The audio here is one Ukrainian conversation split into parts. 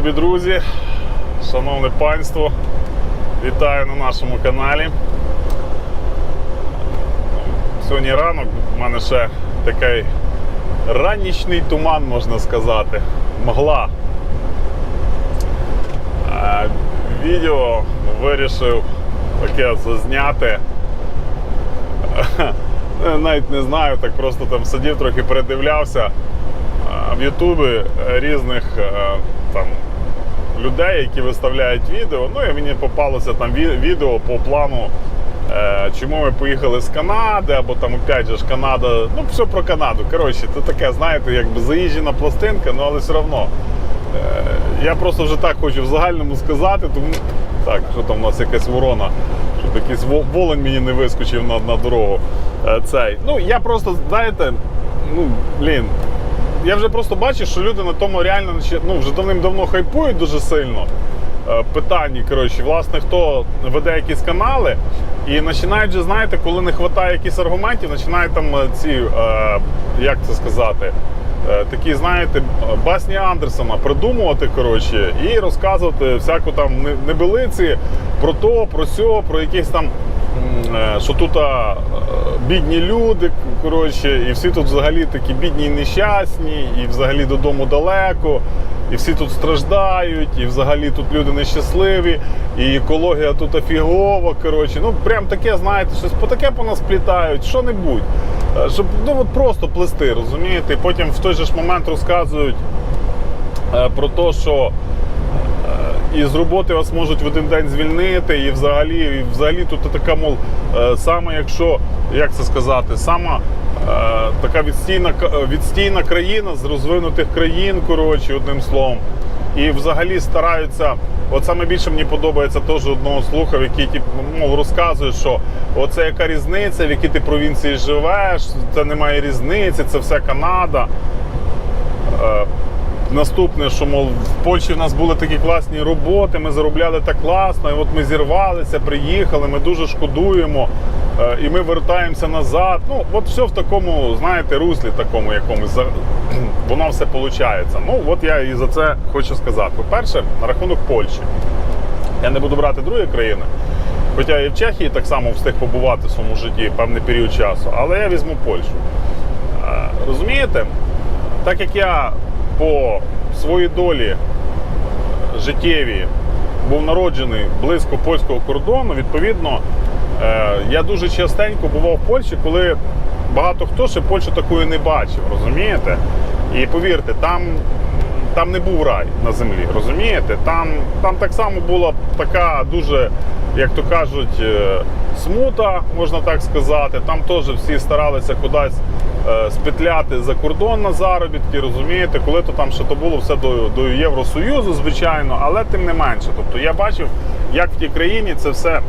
любі друзі, шановне панство, вітаю на нашому каналі. Сьогодні ранок, у мене ще такий раннічний туман, можна сказати, мгла. Відео вирішив таке зазняти. Е, Навіть не знаю, так просто там сидів, трохи передивлявся в Ютубі різних е, там людей, які виставляють відео. Ну і мені попалося там відео по плану, е, чому ми поїхали з Канади, або там опять же ж Канада, ну все про Канаду. Коротше, це таке, знаєте, якби заїжджена пластинка, ну але все одно. Е, Я просто вже так хочу в загальному сказати, тому так, що там у нас якась ворона, щоб якийсь во- волонь мені не вискочив на, на дорогу. Е, Цей. Ну, я просто, знаєте, ну, блін, я вже просто бачу, що люди на тому реально ну, вже давним-давно хайпують дуже сильно. Е, Питання, коротше, власне, хто веде якісь канали, і починають же, знаєте, коли не вистачає якихось аргументів, починають там е, ці, е, як це сказати, е, такі, знаєте, басні Андерсона придумувати, коротше, і розказувати всяку там не- небелиці про то, про сьо, про якісь там. Е, Що тут а, е, бідні люди, коротше, і всі тут взагалі такі бідні і нещасні, і взагалі додому далеко, і всі тут страждають, і взагалі тут люди нещасливі, і екологія тут офігова. Коротше, ну прям таке, знаєте, щось по таке по нас плітають, що-небудь. Е, Щоб ну от просто плести, розумієте? І потім в той же ж момент розказують про те, що і з роботи вас можуть в один день звільнити, і взагалі, і взагалі тут така, мов, е, саме якщо, як це сказати, сама е, така відстійна, е, відстійна країна з розвинутих країн, коротше, одним словом. І взагалі стараються. От саме більше мені подобається теж одного слухав, який тип, мов розказує, що оце яка різниця, в якій ти провінції живеш, це немає різниці, це все Канада. Наступне, що мов в Польщі в нас були такі класні роботи, ми заробляли так класно, і от ми зірвалися, приїхали, ми дуже шкодуємо, е, і ми вертаємося назад. Ну, от все в такому, знаєте, руслі такому якомусь. Воно все виходить. Ну, от я і за це хочу сказати. По-перше, на рахунок Польщі. Я не буду брати другі країни. Хоча я і в Чехії так само встиг побувати в своєму житті певний період часу, але я візьму Польщу. Е, Розумієте, так як я по своїй долі життєвій був народжений близько польського кордону, відповідно, е, я дуже частенько бував в Польщі, коли багато хто ще Польщу такою не бачив, розумієте? І повірте, там, там не був рай на землі, розумієте? Там, там так само була така дуже, як то кажуть, е, смута, можна так сказати. Там теж всі старалися кудись спетляти за кордон на заробітки, розумієте, коли то там ще то було все до, до Євросоюзу, звичайно, але тим не менше. Тобто я бачив, як в тій країні це все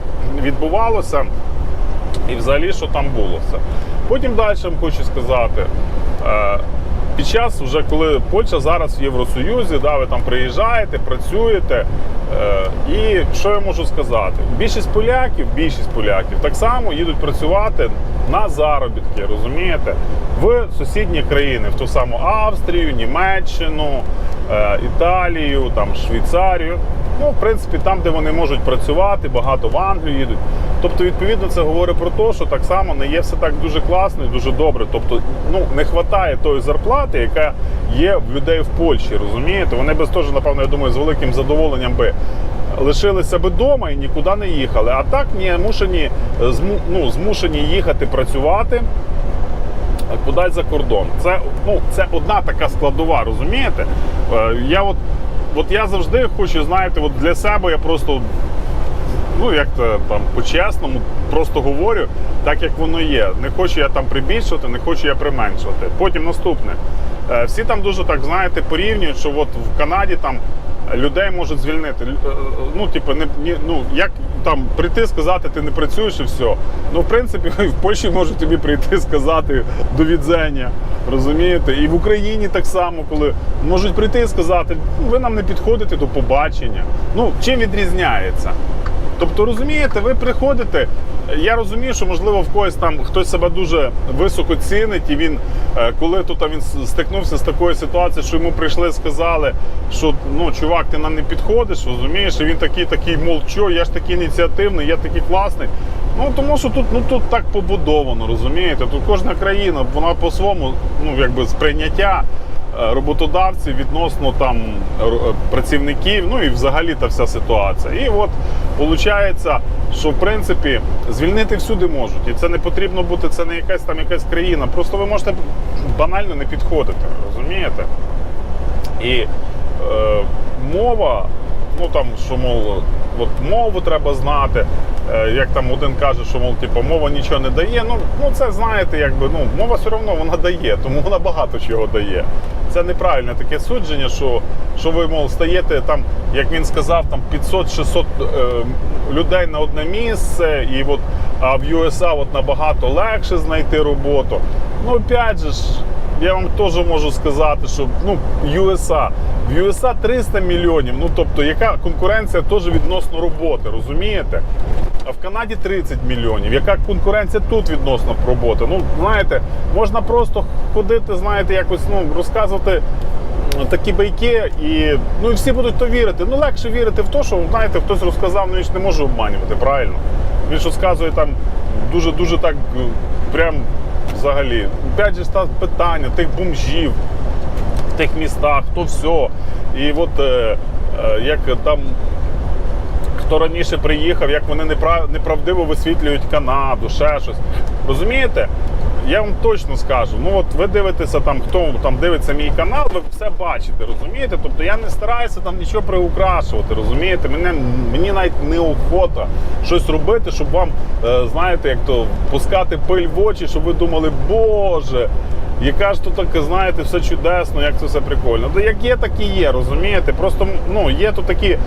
відбувалося і взагалі, що там було все. Потім далі хочу сказати. е, Під час, вже коли Польща зараз в Євросоюзі, да, ви там приїжджаєте, працюєте. е, І що я можу сказати? Більшість поляків, більшість поляків так само їдуть працювати на заробітки, розумієте, в сусідні країни, в ту саму Австрію, Німеччину, е, Італію, там Швейцарію. Ну, в принципі, там, де вони можуть працювати, багато в Англію їдуть. Тобто, відповідно, це говорить про те, що так само не є все так дуже класно і дуже добре. Тобто, ну не вистачає тої зарплати, яка є в людей в Польщі. Розумієте? Вони без теж, напевно, я думаю, з великим задоволенням би лишилися би вдома і нікуди не їхали. А так ні, мушені, зму, ну, змушені їхати працювати кудись за кордон. Це, ну, це одна така складова, розумієте? Е, Я от, от я завжди хочу, знаєте, от для себе я просто, ну як то там по-чесному, просто говорю, так як воно є. Не хочу я там прибільшувати, не хочу я применшувати. Потім наступне. Е, Всі там дуже так, знаєте, порівнюють, що от в Канаді там. Людей можуть звільнити. Лю- е, Ну, типу, не ну як там прийти, сказати, ти не працюєш і все. Ну, в принципі, в Польщі можуть тобі прийти, сказати до відзення. Розумієте? І в Україні так само, коли можуть прийти і сказати, ви нам не підходите до побачення. Ну, чим відрізняється? Тобто, розумієте, ви приходите. Я розумію, що можливо в когось там хтось себе дуже високо цінить, і він, е, коли тут він стикнувся з такою ситуацією, що йому прийшли, сказали, що ну, чувак, ти нам не підходиш, розумієш, і він такий, такий, мол, що, я ж такий ініціативний, я такий класний. Ну тому що тут ну тут так побудовано, розумієте? Тут кожна країна, вона по-своєму, ну якби сприйняття роботодавців відносно там е, працівників, ну і взагалі та вся ситуація. І от виходить, що в принципі звільнити всюди можуть. І це не потрібно бути, це не якась там якась країна. Просто ви можете банально не підходити, розумієте? І е, мова, ну там, що мов, от мову треба знати. Е, як там один каже, що мов, типу, мова нічого не дає. Ну, ну це знаєте, якби ну мова все одно вона дає, тому вона багато чого дає. Це неправильне таке судження, що, що ви мов стаєте там, як він сказав, там 500-600 е, людей на одне місце, і от а в USA от набагато легше знайти роботу. Ну, опять же ж, я вам теж можу сказати, що ну, USA. В USA 300 мільйонів. Ну тобто, яка конкуренція теж відносно роботи, розумієте? А в Канаді 30 мільйонів. Яка конкуренція тут відносно роботи? Ну, знаєте, можна просто ходити, знаєте, якось ну, розказувати такі байки, і ну і всі будуть то вірити. Ну легше вірити в те, що знаєте, хтось розказав, ну він ж не може обманювати, правильно? Він ж розказує там дуже-дуже так прям взагалі. Опять же, став питання тих бомжів в тих містах, то все. І от е, е, як там. Хто раніше приїхав, як вони непра- неправдиво висвітлюють Канаду, ще щось. Розумієте? Я вам точно скажу. Ну от ви дивитеся там, хто там дивиться мій канал, ви все бачите, розумієте? Тобто я не стараюся там нічого приукрашувати, розумієте? Мене мені навіть неохота щось робити, щоб вам, е, знаєте, як то пускати пиль в очі, щоб ви думали, Боже. Яка ж тут таке, знаєте, все чудесно, як це все прикольно. Ну, як є, так і є, розумієте? Просто ну, є тут такі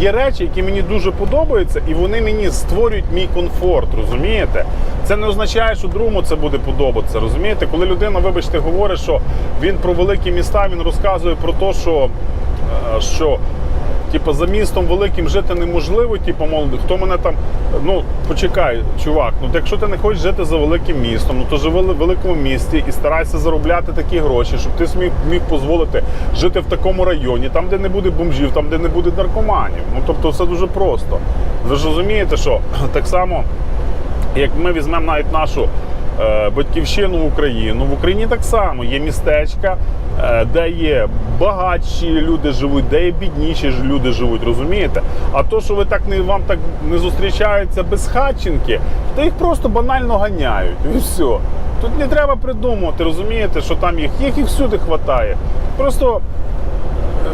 є речі, які мені дуже подобаються, і вони мені створюють мій комфорт, розумієте? Це не означає, що другому це буде подобатися. Розумієте, коли людина, вибачте, говорить, що він про великі міста, він розказує про те, що, е, що Типу, за містом великим жити неможливо, типу, мол, хто мене там. Ну, почекай, чувак, ну якщо ти не хочеш жити за великим містом, ну то живи в великому місті і старайся заробляти такі гроші, щоб ти сміг міг дозволити жити в такому районі, там, де не буде бомжів, там, де не буде наркоманів. Ну тобто все дуже просто. Ви ж розумієте, що так само, як ми візьмемо навіть нашу батьківщину Україну. В Україні так само є містечка, е, де є багатші люди живуть, де є бідніші люди живуть, розумієте? А то, що ви так не вам так не зустрічаються безхатченки, то їх просто банально ганяють. І все. Тут не треба придумувати, розумієте, що там їх, їх і всюди хватає. Просто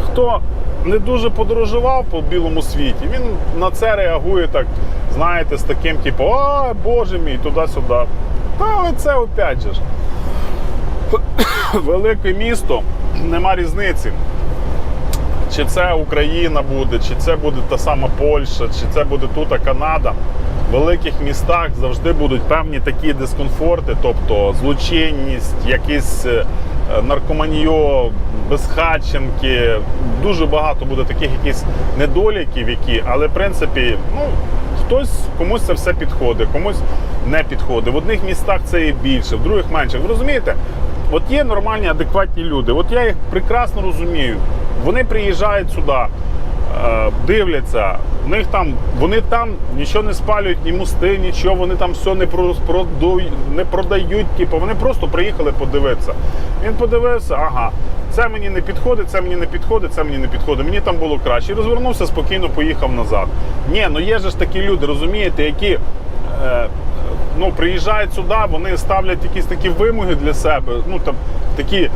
хто не дуже подорожував по білому світі, він на це реагує так, знаєте, з таким, типу, а, боже мій, туди-сюди. Та але це опять же ж. Велике місто, нема різниці. Чи це Україна буде, чи це буде та сама Польща, чи це буде тут Канада. В великих містах завжди будуть певні такі дискомфорти, тобто злочинність, якісь е, наркоманьо, безхатченки. Дуже багато буде таких якісь недоліків, які, але в принципі, ну, хтось комусь це все підходить, комусь не підходить. В одних містах це є більше, в других менше. Ви розумієте? От є нормальні, адекватні люди. От я їх прекрасно розумію. Вони приїжджають сюди, дивляться. В них там вони там нічого не спалюють, ні мости, нічого. Вони там все не продують, не продають. Типу, вони просто приїхали подивитися. Він подивився, ага. Це мені не підходить, це мені не підходить, це мені не підходить. Мені там було краще. І розвернувся, спокійно поїхав назад. Ні, ну є ж такі люди, розумієте, які е, ну, приїжджають сюди, вони ставлять якісь такі вимоги для себе. Ну там такі,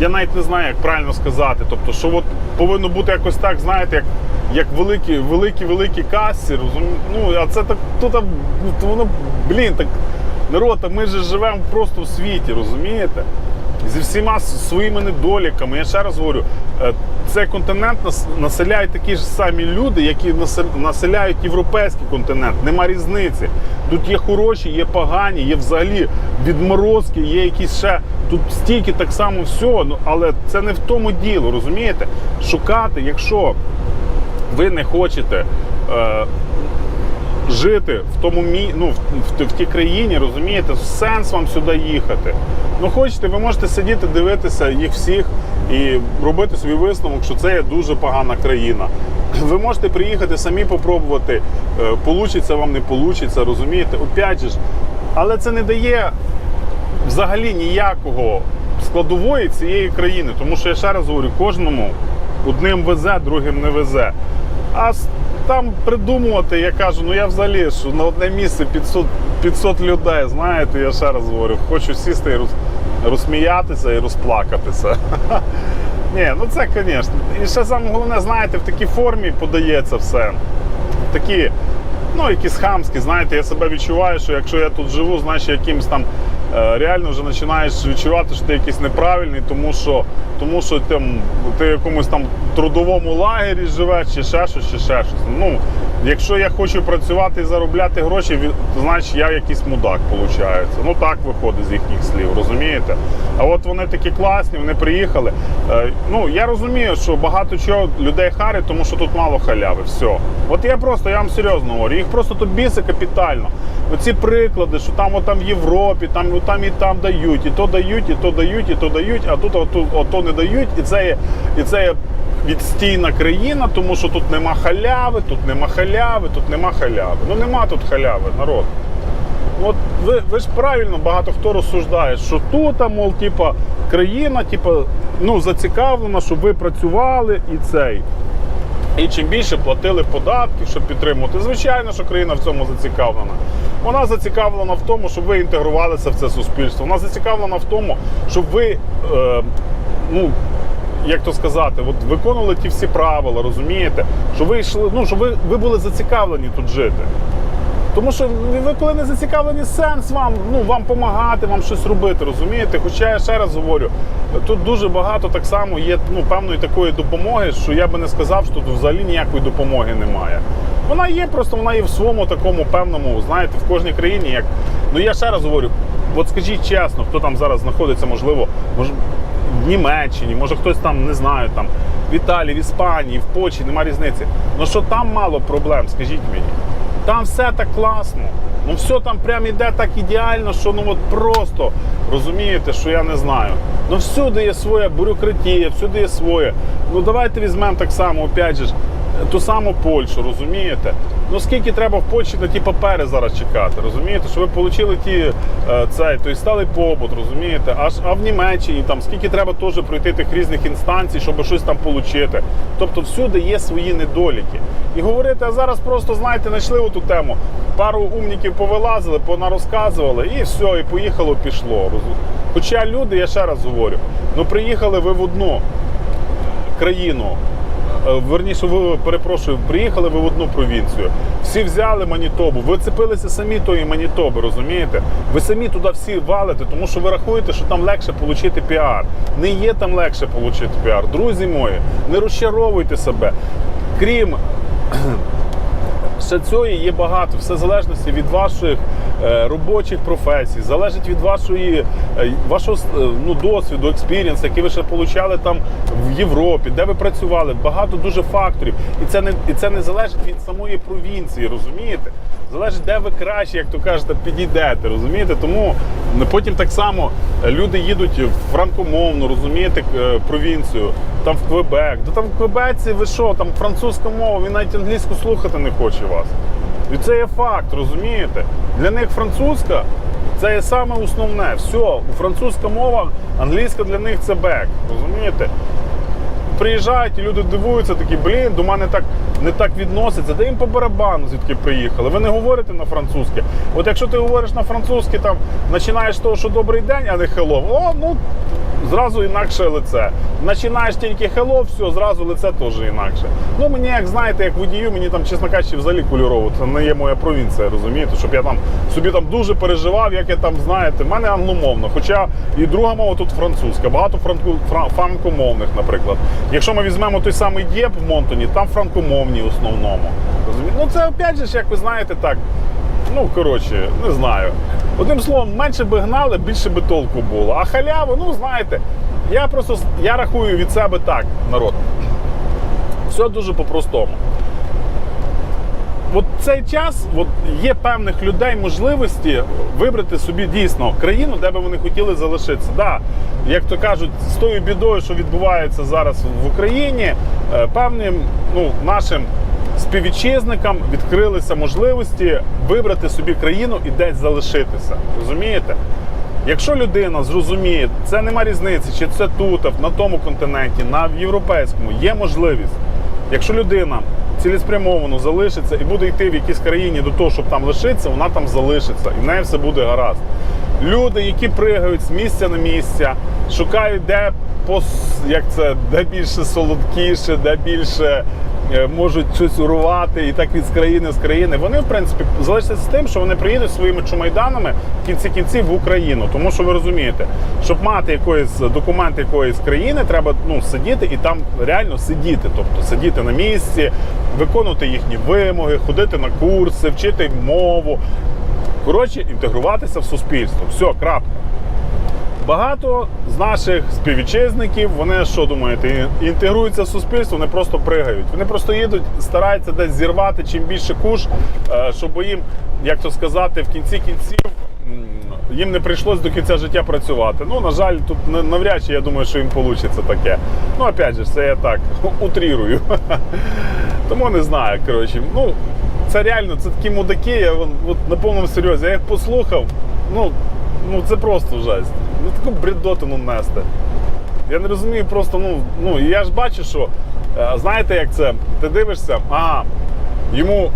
я навіть не знаю, як правильно сказати. Тобто, що от повинно бути якось так, знаєте, як. Як великі, великі, великі касі, ну а це так то там, ну, то воно, блін, так народ, ми ж живемо просто в світі, розумієте? Зі всіма своїми недоліками. Я ще раз говорю, е, цей континент нас- населяють такі ж самі люди, які населяють європейський континент. Нема різниці. Тут є хороші, є погані, є взагалі відморозки, є якісь ще. Тут стільки так само всього, ну але це не в тому діло, розумієте? Шукати, якщо ви не хочете. Жити в тому мі... ну, в, в, в тій країні, розумієте, сенс вам сюди їхати. Ну, хочете, ви можете сидіти, дивитися їх всіх і робити свій висновок, що це є дуже погана країна. Ви можете приїхати самі попробувати, е, получиться вам не получиться, розумієте? Опять же ж, але це не дає взагалі ніякого складової цієї країни. Тому що я ще раз говорю, кожному одним везе, другим не везе. А там придумувати, я кажу, ну я взагалі що на одне місце 500, 500 людей, знаєте, я ще раз говорю, хочу сісти і роз, розсміятися і розплакатися. Ні, ну це, звісно. І ще саме головне, знаєте, в такій формі подається все. Такі, ну, якісь хамські, знаєте, я себе відчуваю, що якщо я тут живу, значить якимось там реально вже починаєш відчувати, що ти якийсь неправильний, тому що, тому що там, ти в якомусь там трудовому лагері живеш, чи ще щось, чи ще щось. Ну, якщо я хочу працювати і заробляти гроші, то значить я якийсь мудак, виходить. Ну так виходить з їхніх слів, розумієте? А от вони такі класні, вони приїхали. Е, ну, я розумію, що багато чого людей харить, тому що тут мало халяви. Все. От я просто, я вам серйозно говорю, їх просто тут біси капітально. Оці приклади, що там, от, там в Європі, там, ну, там і там дають, і то дають, і то дають, і то дають, а тут ото, ото не дають, і це є, і це є відстійна країна, тому що тут нема халяви, тут нема халяви, тут нема халяви. Ну нема тут халяви, народ. От ви, ви ж правильно багато хто розсуждає, що тут, а, мов, типа, країна, типа, ну, зацікавлена, щоб ви працювали і цей. І чим більше платили податків, щоб підтримувати. Звичайно, що країна в цьому зацікавлена. Вона зацікавлена в тому, щоб ви інтегрувалися в це суспільство. Вона зацікавлена в тому, щоб ви, е, ну, як то сказати, от виконували ті всі правила, розумієте? Що ви йшли, ну, щоб ви, ви були зацікавлені тут жити. Тому що ви коли не зацікавлені сенс вам, ну вам допомагати, вам щось робити, розумієте? Хоча я ще раз говорю, тут дуже багато так само є ну, певної такої допомоги, що я би не сказав, що тут взагалі ніякої допомоги немає. Вона є, просто вона є в своєму такому певному, знаєте, в кожній країні. Як ну я ще раз говорю, от скажіть чесно, хто там зараз знаходиться, можливо, може в Німеччині, може хтось там не знаю, там в Італії, в Іспанії, в Польщі, нема різниці. Ну що там мало проблем, скажіть мені. Там все так класно. Ну все там прям іде так ідеально, що ну от просто розумієте, що я не знаю. Ну всюди є своя бюрократія, всюди є своє. Ну давайте візьмемо так само, опять же, ту саму Польщу, розумієте? Ну скільки треба в Польщі на ті папери зараз чекати, розумієте? Що ви отримали ті е, цей, той сталий побут, розумієте? Аж а в Німеччині там скільки треба теж пройти тих різних інстанцій, щоб щось там отримати. Тобто всюди є свої недоліки. І говорити, а зараз просто знаєте, знайшли оту тему. Пару умників повилазили, понарозказували, і все, і поїхало, пішло. Хоча люди, я ще раз говорю, ну приїхали ви в одну країну. Е, Верніше, ви перепрошую, приїхали ви в одну провінцію. Всі взяли Манітобу. Ви цепилися самі тої Манітоби, розумієте? Ви самі туди всі валите, тому що ви рахуєте, що там легше отримати піар. Не є там легше отримати піар. Друзі мої, не розчаровуйте себе. Крім ще цього є багато, все залежності від ваших е, робочих професій, залежить від вашої, е, вашого е, ну, досвіду, експірієнс, який ви ще отримали там в Європі, де ви працювали. Багато дуже факторів. І це не, і це не залежить від самої провінції, розумієте? Залежить, де ви краще, як то кажете, підійдете, розумієте? Тому потім так само е, люди їдуть в франкомовну, розумієте, е, провінцію, там в Квебек. Да там в Квебеці ви що, там французька мова, він навіть англійську слухати не хоче вас. І це є факт, розумієте? Для них французька це є саме основне. Все, французька мова, англійська для них це бек. Розумієте? приїжджають і люди дивуються, такі, блін, до мене так не так відносяться. Де їм по барабану, звідки приїхали. Ви не говорите на французьке. От якщо ти говориш на французьке, там починаєш того, що добрий день, а не hello, о, ну зразу інакше лице. Починаєш тільки hello, все, зразу лице теж інакше. Ну мені, як знаєте, як водію, мені там, чесно кажучи, взагалі кольорово. Це не є моя провінція, розумієте? Щоб я там собі там дуже переживав, як я там, знаєте, в мене англомовно. Хоча і друга мова тут французька, багато франкомовних, наприклад. Якщо ми візьмемо той самий Дєп в Монтоні, там франкомовні в основному. Розумієте? Ну це опять же, як ви знаєте, так. Ну, коротше, не знаю. Одним словом, менше би гнали, більше би толку було. А халяву, ну знаєте, я просто я рахую від себе так, народ. Все дуже по-простому. От цей час от є певних людей можливості вибрати собі дійсно країну, де би вони хотіли залишитися. Да, як то кажуть, з тою бідою, що відбувається зараз в Україні, е, певним ну, нашим співвітчизникам відкрилися можливості вибрати собі країну і десь залишитися. Розумієте? Якщо людина зрозуміє, це нема різниці, чи це тут, на тому континенті, на європейському, є можливість. Якщо людина цілеспрямовано залишиться і буде йти в якійсь країні до того, щоб там лишитися, вона там залишиться, і в неї все буде гаразд. Люди, які пригають з місця на місця, шукають, де пос, як це, де більше солодкіше, де більше можуть щось урвати, і так від країни з країни. Вони, в принципі, залишаться з тим, що вони приїдуть своїми чумайданами в кінці кінців в Україну. Тому що ви розумієте, щоб мати якоїсь документ якоїсь країни, треба ну, сидіти і там реально сидіти. Тобто сидіти на місці, виконувати їхні вимоги, ходити на курси, вчити мову. Коротше, інтегруватися в суспільство. Все, крапка. Багато з наших співвітчизників, вони що думаєте, інтегруються в суспільство, вони просто пригають. Вони просто їдуть, стараються десь зірвати чим більше куш, е, щоб їм, як то сказати, в кінці кінців їм не прийшлось до кінця життя працювати. Ну, на жаль, тут навряд чи я думаю, що їм вийде таке. Ну, опять же, це я так утрірую. Тому не знаю. Коротше, ну, це реально, це такі мудаки, я от, на повному серйозі. Я їх послухав, ну, ну це просто жесть. Ну таку бредотину нести. Я не розумію просто, ну, ну я ж бачу, що е, знаєте, як це? Ти дивишся, ага, йому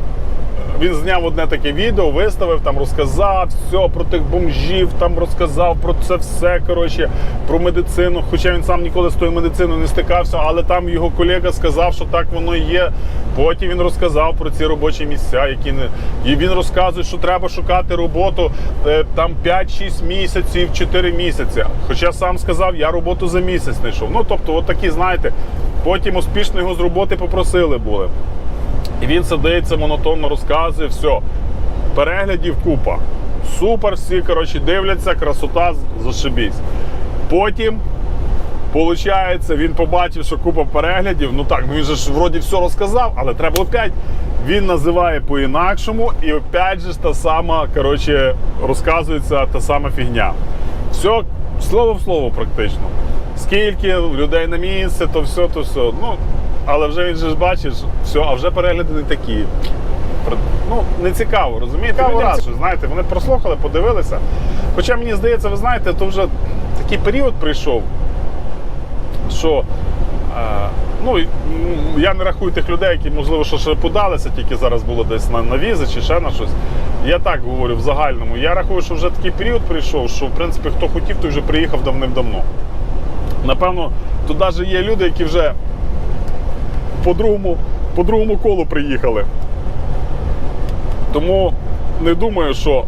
він зняв одне таке відео, виставив, там розказав все про тих бомжів, там розказав про це все, коротше, про медицину. Хоча він сам ніколи з тою медициною не стикався, але там його колега сказав, що так воно і є. Потім він розказав про ці робочі місця, які не і він розказує, що треба шукати роботу е, там 5-6 місяців, 4 місяці. Хоча сам сказав, я роботу за місяць знайшов. Ну тобто, от такі, знаєте, потім успішно його з роботи попросили були. І він сидиться, монотонно розказує, все. Переглядів купа. Супер, всі коротше, дивляться, красота, зашибісь. Потім, виходить, він побачив, що купа переглядів. Ну так, він же ж вроді все розказав, але треба опять. Він називає по-інакшому, і опять же та сама, коротше, розказується та сама фігня. Все слово в слово практично. Скільки людей на місце, то все, то все. Ну, але вже він же ж бачиш, все, а вже перегляди не такі. Ну, не цікаво, розумієте? Цікаво, Людям, що, знаєте, вони прослухали, подивилися. Хоча мені здається, ви знаєте, то вже такий період прийшов, що е, ну, я не рахую тих людей, які, можливо, що ще подалися, тільки зараз було десь на, на візи чи ще на щось. Я так говорю в загальному. Я рахую, що вже такий період прийшов, що в принципі хто хотів, той вже приїхав давним-давно. Напевно, тут навіть є люди, які вже по другому, по другому колу приїхали. Тому не думаю, що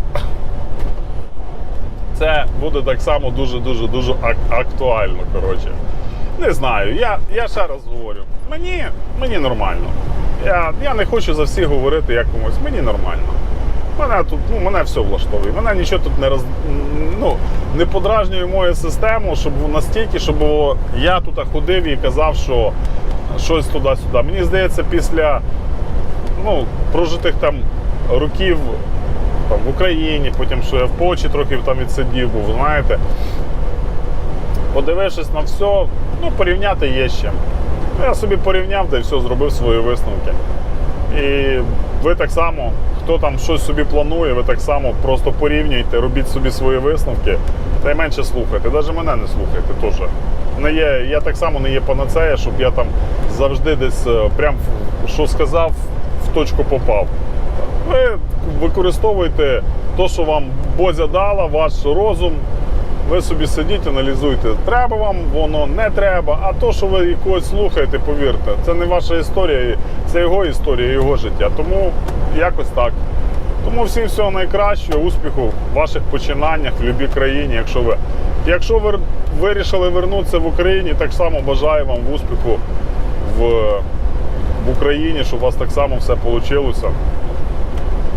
це буде так само дуже-дуже дуже ак- актуально. Коротше. Не знаю. Я, я ще раз говорю. Мені, мені нормально. Я, я не хочу за всіх говорити як комусь. Мені нормально. Мене тут, ну, мене все влаштовує. Мене нічого тут не роз, ну, не подражнює мою систему, щоб настільки, щоб я тут ходив і казав, що щось туди-сюди. Мені здається, після ну, прожитих там років там, в Україні, потім що я в Почі трохи там відсидів був, знаєте. Подивившись на все, ну, порівняти є чим. Ну, Я собі порівняв та все, зробив свої висновки. І ви так само, хто там щось собі планує, ви так само просто порівнюйте, робіть собі свої висновки та й менше слухайте. Навіть мене не слухайте теж. Не є, я так само не є панацея, щоб я там завжди десь е, прям що сказав, в точку попав. Ви використовуєте те, що вам Бозя дала, ваш розум. Ви собі сидіть, аналізуйте, треба вам воно, не треба. А то, що ви якогось слухаєте, повірте, це не ваша історія, це його історія, його життя. Тому якось так. Тому всім всього найкращого, успіху в ваших починаннях в будь-якій країні. Якщо ви, якщо ви вирішили вернутися в Україні, так само бажаю вам успіху в, в Україні, щоб у вас так само все вийшло.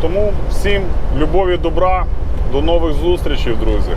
Тому всім любові, добра, до нових зустрічей, друзі.